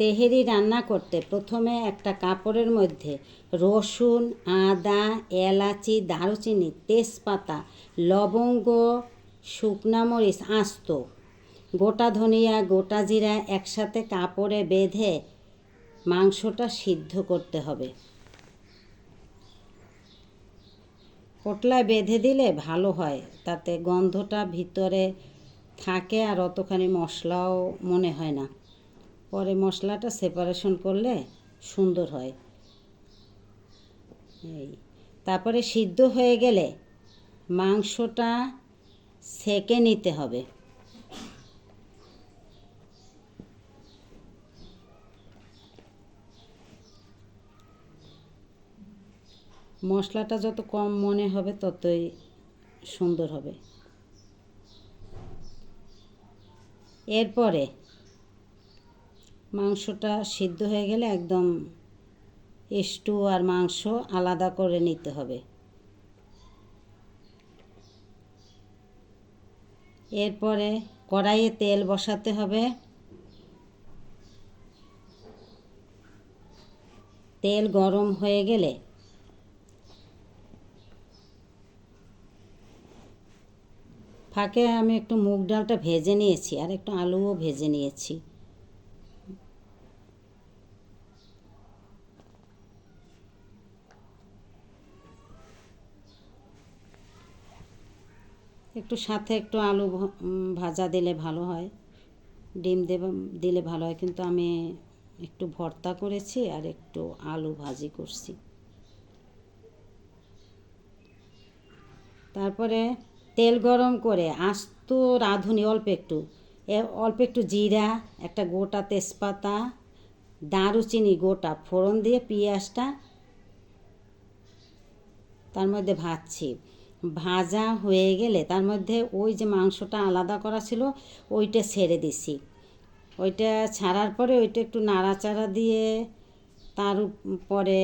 তেহেরি রান্না করতে প্রথমে একটা কাপড়ের মধ্যে রসুন, আদা, এলাচি, দারুচিনি, তেজপাতা, লবঙ্গ, শুকনা মরিচ আস্ত। গোটা ধনিয়া, গোটা জিরা একসাথে কাপড়ে বেঁধে মাংসটা সিদ্ধ করতে হবে। পোটলায় বেঁধে দিলে ভালো হয়, তাতে গন্ধটা ভিতরে থাকে আর অতখানি মশলাও মনে হয় না। পরে মশলাটা সেপারেশন করলে সুন্দর হয়। এই, তারপরে সিদ্ধ হয়ে গেলে মাংসটা সেকে নিতে হবে। মশলাটা যত কম মনে হবে ততই সুন্দর হবে। এরপরে মাংসটা সিদ্ধ হয়ে গেলে একদম স্টু আর মাংস আলাদা করে নিতে হবে। এরপরে কড়াইয়ে তেল বসাতে হবে। তেল গরম হয়ে গেলে ফাঁকে আমি একটু মুগ ডালটা ভেজে নিয়েছি আর একটু আলুও ভেজে নিয়েছি। একটু সাথে একটু আলু ভাজা দিলে ভালো হয়। ডিম দেব, দিলে ভালো হয়। কিন্তু আমি একটু ভর্তা করেছি আর একটু আলু ভাজি করছি। তারপরে তেল গরম করে আস্ত রাঁধুনি অল্প একটু। অল্প একটু জিরা, একটা গোটা তেজপাতা, দারুচিনি গোটা ফোড়ন দিয়ে পেঁয়াজটা তার মধ্যে ভাজছি। ভাজা হয়ে গেলে তার মধ্যে ওই যে মাংসটা আলাদা করা ছিল, ওইটা ছেড়ে দিছি। ওইটা ছাড়ার পরে ওইটা একটু নাড়াচাড়া দিয়ে তার পরে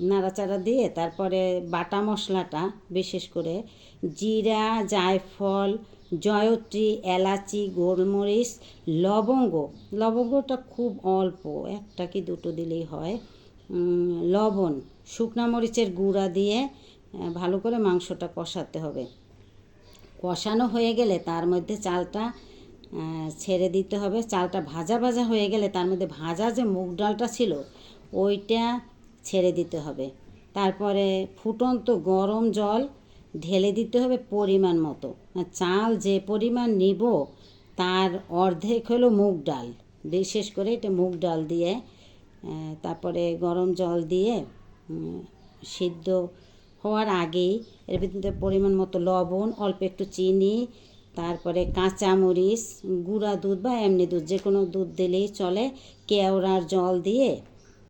নাড়াচাড়া দিয়ে তারপরে বাটা মশলাটা, বিশেষ করে জিরা, জায়ফল, জয়ত্রী, এলাচি, গোলমরিচ, লবঙ্গ। লবঙ্গটা খুব অল্প, একটা কি দুটো দিলেই হয়। লবণ, শুকনা মরিচের গুঁড়া দিয়ে ভালো করে মাংসটা কষাতে হবে। কষানো হয়ে গেলে তার মধ্যে চালটা ছেড়ে দিতে হবে। চালটা ভাজা ভাজা হয়ে গেলে তার মধ্যে ভাজা যে মুগ ডালটা ছিল, ওইটা ছেড়ে দিতে হবে। তারপরে ফুটন্ত গরম জল ঢেলে দিতে হবে পরিমাণ মতো। চাল যে পরিমাণ নিব, তার অর্ধেক হলো মুগ ডাল। বিশেষ করে এটা মুগ ডাল দিয়ে তারপরে গরম জল দিয়ে সিদ্ধ হওয়ার আগেই এর ভিতরে পরিমাণ মতো লবণ, অল্প একটু চিনি, তারপরে কাঁচামরিচ, গুঁড়া দুধ বা এমনি দুধ যে কোনো দুধ দিলেই চলে, কেওড়ার জল দিয়ে